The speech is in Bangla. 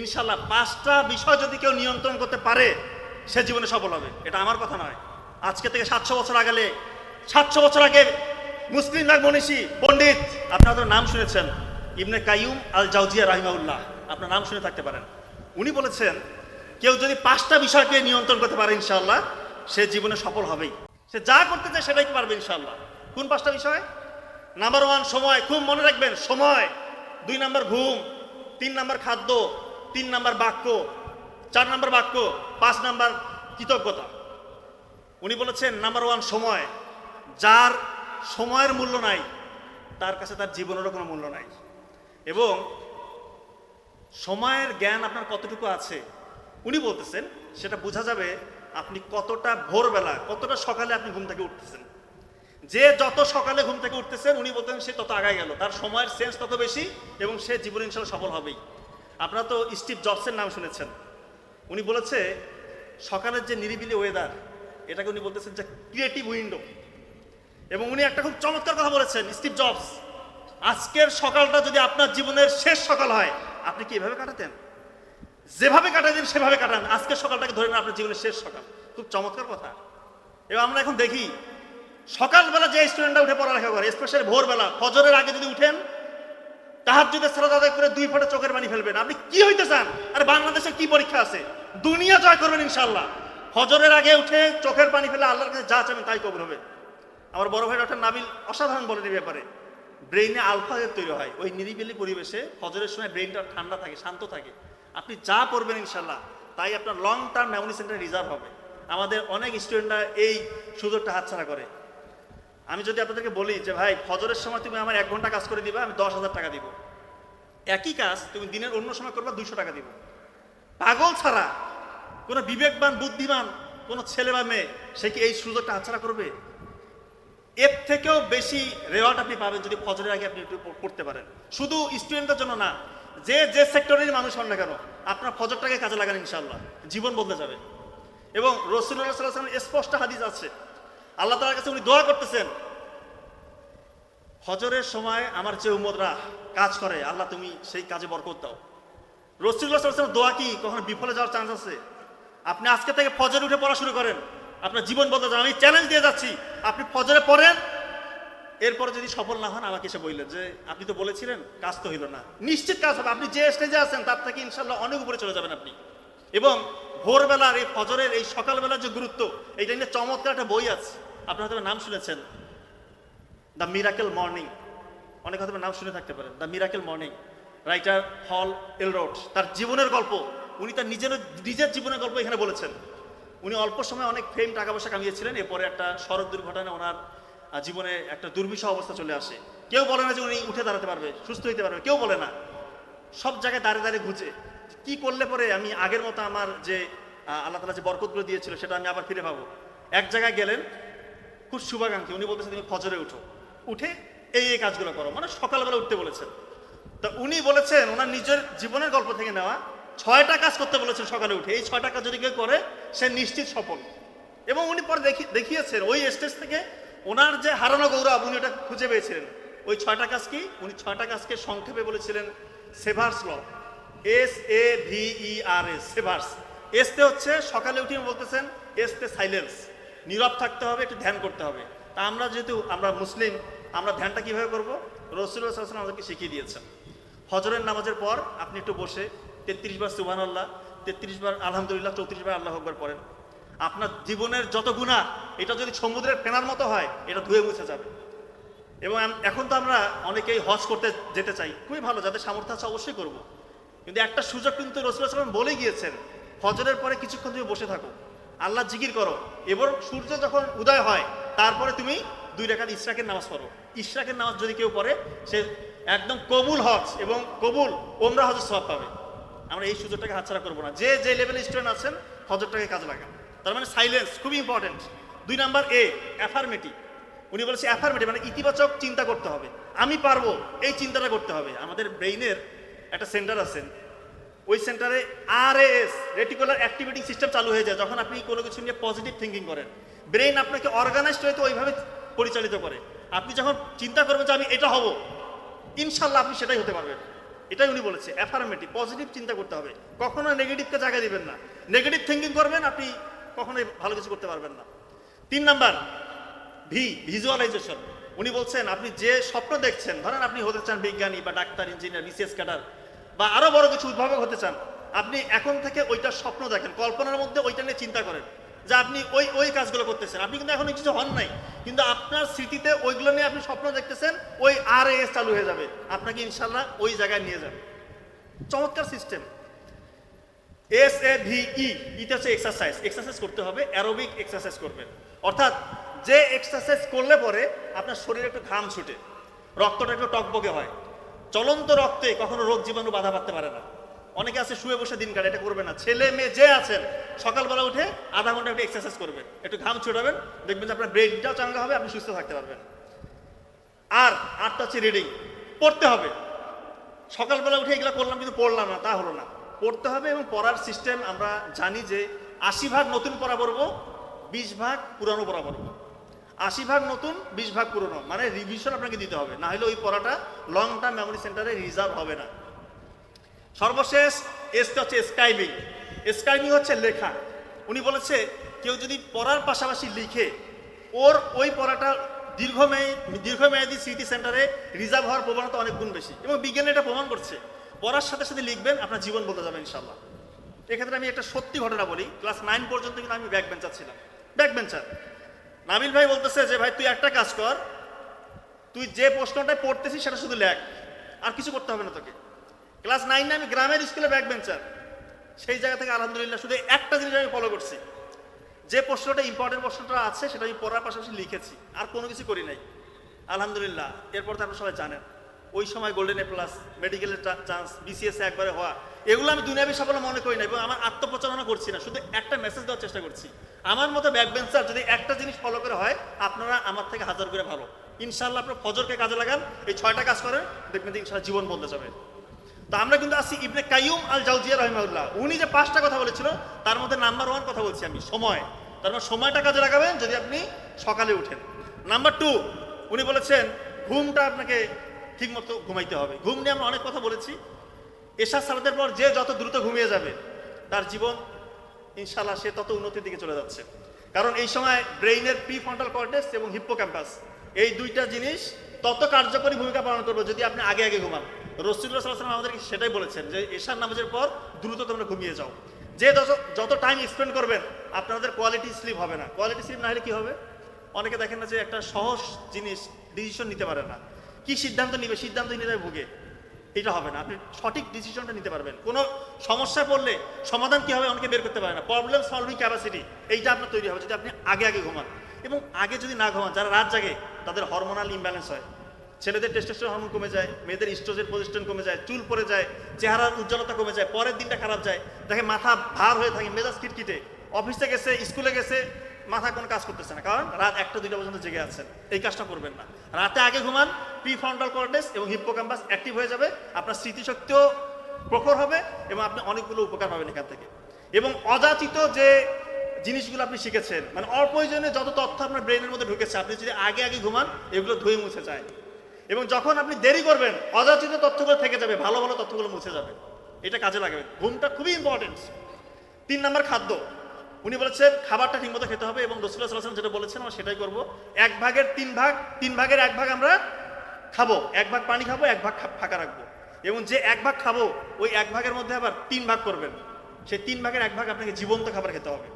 ইনশাল্লাহ পাঁচটা বিষয় যদি কেউ নিয়ন্ত্রণ করতে পারে, সে জীবনে সফল হবে। এটা আমার কথা নয়। আজকে থেকে সাতশো বছর আগালে সাতশো বছর আগে মুসলিম এক মনীষী, পণ্ডিত আপনারা তো নাম শুনেছেন, ইবনে কাইয়ুম আল জাউজিয়া রাহিমাউল্লাহ আপনার নাম শুনে থাকতে পারেন। উনি বলেছেন, কেউ যদি পাঁচটা বিষয়কে নিয়ন্ত্রণ করতে পারে ইনশাল্লাহ সে জীবনে সফল হবেই। সে যা করতে চায় সেটাই পারবে ইনশাল্লাহ কোন পাঁচটা বিষয়? নাম্বার ওয়ান সময়। খুব মনে রাখবেন, সময়। দুই নাম্বার ঘুম, তিন নাম্বার খাদ্য তিন নাম্বার বাক্য, চার নাম্বার বাক্য, পাঁচ নাম্বার কৃতজ্ঞতা। উনি বলেছেন নাম্বার ওয়ান সময়। যার সময়ের মূল্য নাই, তার কাছে তার জীবনেরও কোনো মূল্য নাই। এবং সময়ের জ্ঞান আপনার কতটুকু আছে? উনি বলতেছেন, সেটা বোঝা যাবে আপনি কতটা ভোরবেলা, কতটা সকালে আপনি ঘুম থেকে উঠতেছেন। যে যত সকালে ঘুম থেকে উঠতেছেন, উনি বলতেন সে তত আগায় গেল। তার সময়ের সেন্স তত বেশি এবং সে জীবনে ইনশাল্লাহ সফল হবেই। আপনারা তো স্টিভ জবসের নাম শুনেছেন। উনি বলেছে, সকালের যে নিরিবিলি ওয়েদার এটাকে উনি বলতেছেন যে ক্রিয়েটিভ উইন্ডো এবং উনি একটা খুব চমৎকার কথা বলেছেন, স্টিভ জবস, আজকের সকালটা যদি আপনার জীবনের শেষ সকাল হয়, আপনি কি এভাবে কাটাতেন? যেভাবে কাটাতেন, সেভাবে কাটান। আজকের সকালটাকে ধরে নেন আপনার জীবনের শেষ সকাল। খুব চমৎকার কথা। এবং আমরা এখন দেখি, সকালবেলা যে স্টুডেন্টরা উঠে পড়ালেখা করে স্পেশালি ভোরবেলা, ফজরের আগে যদি উঠেন যদি সালাদ আদায় করে দুই ফোঁটা চোখের পানি ফেলবেন। আপনি কি হইতে চান আরে বাংলাদেশে কি পরীক্ষা আছে? দুনিয়া জয় করবেন ইনশাল্লাহ ফজরের আগে উঠে চোখের পানি ফেলে আল্লাহর কাছে যা চাবেন তাই কবুল হবে। আমার বড় ভাই ডক্টর নাবিল অসাধারণ বলেন ব্যাপারে। ব্রেইনে আলফা তৈরি হয়। ওই নিরিবিলি পরিবেশে ফজরের সময় ব্রেইনটা ঠান্ডা থাকে, শান্ত থাকে। আপনি যা পড়বেন ইনশাল্লাহ তাই আপনার long term memory centre reserve হবে। আমাদের অনেক স্টুডেন্টরা এই সুযোগটা হাতছাড়া করে। আমি যদি আপনাদেরকে বলি যে, ভাই, ফজরের সময় তুমি আমার এক ঘণ্টা কাজ করে দিবা, আমি দশ হাজার টাকা দিব। একই কাজ তুমি দিনের অন্য সময় করবা দুইশো টাকা দিব। পাগল ছাড়া কোনো বিবেকবান, বুদ্ধিমান কোনো ছেলে বা মেয়ে, সে কি এই সুযোগটা হাতছাড়া করবে? এর থেকেও বেশি রেওয়ার্ড আপনি পাবেন যদি ফজরের আগে আপনি একটু পড়তে পারেন। শুধু স্টুডেন্টদের জন্য না, যে যে সেক্টরের মানুষ হন না কেন, আপনার ফজরটাকে কাজে লাগান ইনশাল্লাহ জীবন বদলে যাবে। এবং রসুল্লাহ সাল্লাহ স্পষ্ট হাদিস আছে আল্লাহ তালার কাছে উনি দোয়া করতেছেন ফজরের সময় আমার যে উম্মদরা কাজ করে, আল্লাহ তুমি সেই কাজে বরকত দাও। সাল্লাম দোয়া কি? কখনো বিফলে যাওয়ার চান্স আছে? আপনি আজকে থেকে ফজর উঠে পড়া শুরু করেন, আপনার জীবন বদলে যান আমি চ্যালেঞ্জ দিয়ে যাচ্ছি, আপনি ফজরে পড়েন, এরপরে যদি সফল না হন, আমাকে এসে বললেন যে, আপনি তো বলেছিলেন, কাজ তো হইল না। নিশ্চিত কাজ হবে, আপনি যে স্টেজে আছেন, তার থেকে ইনশাল্লাহ অনেক উপরে চলে যাবেন আপনি। এবং ভোরবেলার এই ফজরের এই সকালবেলার যে গুরুত্ব, এইটা নিয়ে চমৎকার একটা বই আছে। আপনার হয়তো নাম শুনেছেন। The miracle morning. অনেক হয়তো নাম শুনে থাকতে পারেন। The miracle morning. রাইটার হল এলরোড। তার জীবনের গল্প। উনি তার নিজের নিজের জীবনের গল্প এখানে বলেছেন। উনি অল্প সময় অনেক ফেম টাকা পয়সা কামিয়েছিলেন। এরপরে একটা সড়ক দুর্ঘটনায় ওনার জীবনে একটা দুর্বিষহ অবস্থা চলে আসে। কেউ বলে না যে উনি উঠে দাঁড়াতে পারবে, সুস্থ হইতে পারবে। কেউ বলে না। সব জায়গায় দাঁড়িয়ে দাঁড়িয়ে ঘুচে। কি করলে পরে আমি আগের মতো আমার যে আল্লাহ তালা যে বরকতগুলো দিয়েছিল সেটা আমি আবার ফিরে পাবো? এক জায়গায় গেলেন, খুব শুভাকাঙ্ক্ষী, উনি বলতেছেন, তুমি ফজরে উঠো। উঠে এই এই কাজগুলো করো। মানে সকালবেলা উঠতে বলেছেন। তা উনি বলেছেন, ওনার নিজের জীবনের গল্প থেকে নেওয়া, ছয়টা কাজ করতে বলেছেন সকালে উঠে। এই ছয়টা কাজ যদি কেউ করে, সে নিশ্চিত সফল। এবং উনি পরে দেখিয়েছেন, ওই স্টেজ থেকে ওনার যে হারানো গৌরব, উনি ওটা খুঁজে পেয়েছিলেন। ওই ছয়টা কাজ কি? উনি ছয়টা কাজকে সংক্ষেপে বলেছিলেন, savers law. S A V E R S savers এসতে হচ্ছে সকালে উঠে বলতেছেন এসতে সাইলেন্স নীরব থাকতে হবে, একটু ধ্যান করতে হবে। তা আমরা যেহেতু, আমরা মুসলিম, আমরা ধ্যানটা কীভাবে করব? রসুল্লাহ সাল্লাম আমাদেরকে শিখিয়ে দিয়েছেন। ফজরের নামাজের পর আপনি একটু বসে, তেত্রিশ বার সুবান আল্লাহ তেত্রিশ বার আলহামদুলিল্লাহ, চৌত্রিশ বার আল্লাহ আকবর পড়েন। আপনার জীবনের যত গুণা এটা যদি সমুদ্রের ফেনার মতো হয়, এটা ধুয়ে মুছে যাবে। এবং এখন তো আমরা অনেকেই হজ করতে যেতে চাই। খুবই ভালো, যাদের সামর্থ্য আছে অবশ্যই করব। কিন্তু একটা সুযোগ কিন্তু রসুল্লাহ সাল্লাম বলে গিয়েছেন, ফজরের পরে কিছুক্ষণ তুমি বসে থাকো। আল্লাহ জিকির করো। এবং সূর্য যখন উদয় হয়, তারপরে তুমি দুই রেখাত ইশরাকের নামাজ পড়ো। ইশরাকের নামাজ যদি কেউ পড়ে, সে একদম কবুল হজ এবং কবুল ওমরা হজের সব পাবে। আমরা এই সুযোগটাকে হাতছাড়া করব না। যে যে লেভেলের স্টুডেন্ট আছেন, হজরটাকে কাজে লাগান। তার মানে সাইলেন্স খুবই ইম্পর্টেন্ট দুই নাম্বার এ অ্যাফার্মেটিভ উনি বলেছে অ্যাফার্মেটিভ মানে ইতিবাচক চিন্তা করতে হবে। আমি পারব, এই চিন্তাটা করতে হবে। আমাদের ব্রেইনের একটা সেন্টার আছে। ওই সেন্টারে R S reticular activity system চালু হয়ে যায়, যখন আপনি কোনো কিছু নিয়ে পজিটিভ থিঙ্কিং করেন। ব্রেন আপনাকে অর্গানাইজড হয়তো ওইভাবে পরিচালিত করে। আপনি যখন চিন্তা করবেন যে আমি এটা হব, ইনশাল্লাহ আপনি সেটাই হতে পারবেন। এটাই উনি বলেছে অ্যাফার্মেটিভ পজিটিভ চিন্তা করতে হবে। কখনো নেগেটিভকে জায়গা দিবেন না। নেগেটিভ থিঙ্কিং করবেন, আপনি কখনোই ভালো কিছু করতে পারবেন না। তিন নাম্বার ভি ভিজুয়ালাইজেশন উনি বলছেন, আপনি যে স্বপ্ন দেখছেন, ধরেন আপনি হতে চান বিজ্ঞানী বা ডাক্তার ইঞ্জিনিয়ার বিসিএস ক্যাডার বা আরও বড় কিছু উদ্ভাবক হতে চান, আপনি এখন থেকে ওইটা স্বপ্ন দেখেন, কল্পনার মধ্যে ওইটা নিয়ে চিন্তা করেন যে আপনি ওই ওই কাজগুলো করতেছেন। আপনি কিন্তু এখন কিছু হন নাই, কিন্তু আপনার স্মৃতিতে ওইগুলো নিয়ে আপনি স্বপ্ন দেখতেছেন, ওই আর এস চালু হয়ে যাবে, আপনাকে ইনশাল্লাহ ওই জায়গায় নিয়ে যাবে। চমৎকার system. S A V E ইটা হচ্ছে এক্সারসাইজ এক্সারসাইজ করতে হবে অ্যারোবিক এক্সারসাইজ করবেন। অর্থাৎ যে এক্সারসাইজ করলে পরে আপনার শরীরে একটু ঘাম ছুটে, রক্তটা একটু টকবকে হয়। চলন্ত রক্তে কখনো রোগ জীবাণু বাধা পারতে পারে না। অনেকে আছে, শুয়ে বসে দিন কাটে, এটা করবে না। ছেলে মেয়ে যে আছেন, সকালবেলা উঠে আধা ঘণ্টা একটু এক্সারসাইজ করবেন। একটু ঘাম ছুটাবেন দেখবেন যে আপনার ব্রেনটাও চাঙ্গা হবে, আপনি সুস্থ থাকতে পারবেন। আর আটটা হচ্ছে রিডিং পড়তে হবে। সকালবেলা উঠে এগুলো করলাম কিন্তু পড়লাম না, তা হলো না। পড়তে হবে এবং পড়ার সিস্টেম আমরা জানি যে আশি ভাগ নতুন পড়া পড়ব, বিশ ভাগ পুরানো পড়া পড়ব। আশি ভাগ নতুন, বিশ ভাগ পুরনো। মানে রিভিশন আপনাকে দিতে হবে। না হলে ওই পড়াটা লং টার্ম মেমোরি সেন্টারে রিজার্ভ হবে না। সর্বশেষ এসটা হচ্ছে স্ক্রাইবিং স্ক্রাইবিং হচ্ছে লেখা। উনি বলেছে, কেউ যদি পড়ার পাশাপাশি লিখে, ওর ওই পড়াটা দীর্ঘমেয়াদী দীর্ঘমেয়াদী স্মৃতি সেন্টারে রিজার্ভ হওয়ার প্রবণতা অনেক গুণ বেশি। এবং বিজ্ঞানী এটা প্রমাণ করছে। পড়ার সাথে সাথে লিখবেন, আপনার জীবন বলতে যাবেন ইনশাল্লাহ এক্ষেত্রে আমি একটা সত্যি ঘটনা বলি। ক্লাস নাইন পর্যন্ত কিন্তু আমি ব্যাক বেঞ্চার ছিলাম। ব্যাক বেঞ্চার নাবিল ভাই বলতেছে যে, ভাই, তুই একটা কাজ কর। তুই যে প্রশ্নটা পড়তেছিস সেটা শুধু লেখ। আর কিছু করতে হবে না তোকে। ক্লাস নাইনে আমি গ্রামের স্কুলে ব্যাক বেঞ্চার সেই জায়গা থেকে আলহামদুলিল্লাহ শুধু একটা জিনিস আমি ফলো করছি। যে প্রশ্নটা ইম্পর্টেন্ট প্রশ্নটা আছে, সেটা আমি পড়ার পাশাপাশি লিখেছি। আর কোনো কিছু করি নাই। আলহামদুলিল্লাহ, এরপর তো আপনারা সবাই জানেন, ওই সময় গোল্ডেন এ প্লাস মেডিকেলের চান্স বিসিএস একবারে হওয়া, এগুলো আমি দুনিয়াবি সাফল্য মনে করি না এবং আমার আত্মপ্রচারণা করছি না। শুধু একটা মেসেজ দেওয়ার চেষ্টা করছি। আমার মতো ব্যাক বেঞ্চার যদি একটা জিনিস ফলো করে হয় আপনারা আমার থেকে হাজার করে ভালো ইনশাল্লাহ আপনার ফজরকে কাজে লাগান, এই ছয়টা কাজ করেন, দেখবেন যে ইনশাল্লাহ জীবন বদলে যাবে। তো আমরা কিন্তু আসছি ইবনে কাইয়ুম আল জাউজিয়া রহিমাউল্লাহ উনি যে পাঁচটা কথা বলেছিল, তার মধ্যে নাম্বার ওয়ান কথা বলছি আমি, সময়। তার মানে সময়টা কাজে লাগাবেন যদি আপনি সকালে উঠেন। নাম্বার টু, উনি বলেছেন, ঘুমটা আপনাকে ঠিকমতো ঘুমাইতে হবে। ঘুম নিয়ে আমরা অনেক কথা বলেছি। এশার সালাতের পর যে যত দ্রুত ঘুমিয়ে যাবে, তার জীবন ইনশাল্লাহ সে তত উন্নতির দিকে চলে যাচ্ছে। কারণ এই সময় ব্রেইনের প্রি ফ্রন্টাল কর্টেক্স এবং হিপ্পোক্যাম্পাস এই দুইটা জিনিস তত কার্যকরী ভূমিকা পালন করবে যদি আপনি আগে আগে ঘুমান। রসুল্লাহ সাল্লাম আমাদেরকে সেটাই বলেছেন যে এশার নামাজের পর দ্রুত তোমরা ঘুমিয়ে যাও। যে যত- টাইম স্পেন্ড করবেন, আপনাদের কোয়ালিটি স্লিপ হবে না। কোয়ালিটি স্লিপ না হলে কি হবে? অনেকে দেখেন না যে একটা সহজ জিনিস ডিসিশন নিতে পারে না। কি সিদ্ধান্ত নিবে? সিদ্ধান্ত নিতে ভুগে। এটা হবে না। আপনি সঠিক ডিসিশনটা নিতে পারবেন। কোনো সমস্যা পড়লে সমাধান কি হবে অনেকে বের করতে পারে না। প্রবলেম সলভিং ক্যাপাসিটি এইটা আপনার তৈরি হবে যদি আপনি আগে আগে ঘুমান। এবং আগে যদি না ঘুমান, যারা রাত জাগে, তাদের হরমোনাল ইমব্যালেন্স হয়। ছেলেদের টেস্টোস্টেরন হরমোন কমে যায়, মেয়েদের ইস্ট্রোজেন প্রজেস্ট্রন কমে যায়, চুল পড়ে যায়, চেহারার উজ্জ্বলতা কমে যায়, পরের দিনটা খারাপ যায়, দেখে মাথা ভার হয়ে থাকে, মেজাজ কিটকিটে অফিসে গেছে স্কুলে গেছে, মাথা কোনো কাজ করতেছে না, কারণ রাত একটা, দুইটা পর্যন্ত জেগে আছেন। এই কাজটা করবেন না। রাতে আগে ঘুমান প্রি ফ্রন্টাল কর্টেক্স এবং হিপ্পোক্যাম্পাস অ্যাক্টিভ হয়ে যাবে, আপনার স্মৃতিশক্তিও প্রখর হবে এবং আপনি অনেকগুলো উপকার পাবেন এখান থেকে। এবং অযাচিত যে জিনিসগুলো আপনি শিখেছেন। মানে অপ্রয়োজনীয় যত তথ্য আপনার ব্রেনের মধ্যে ঢুকেছে, আপনি যদি আগে আগে ঘুমান, এগুলো ধুয়ে মুছে যায়। এবং যখন আপনি দেরি করবেন, অযাচিত তথ্যগুলো থেকে যাবে, ভালো ভালো তথ্যগুলো মুছে যাবে। এটা কাজে লাগবে। ঘুমটা খুবই ইম্পর্টেন্ট তিন নাম্বার খাদ্য। উনি বলেছেন, খাবারটা ঠিকমতো খেতে হবে এবং রসুল্লাহ সাল্লাম যেটা বলেছেন, আমরা সেটাই করব। এক ভাগের তিন ভাগ, তিন ভাগের এক ভাগ আমরা খাব। এক ভাগ পানি খাব, এক ভাগ ফাঁকা রাখব। এবং যে এক ভাগ খাব, ওই এক ভাগের মধ্যে আবার তিন ভাগ করবেন। সেই তিন ভাগের এক ভাগ আপনাকে জীবন্ত খাবার খেতে হবে।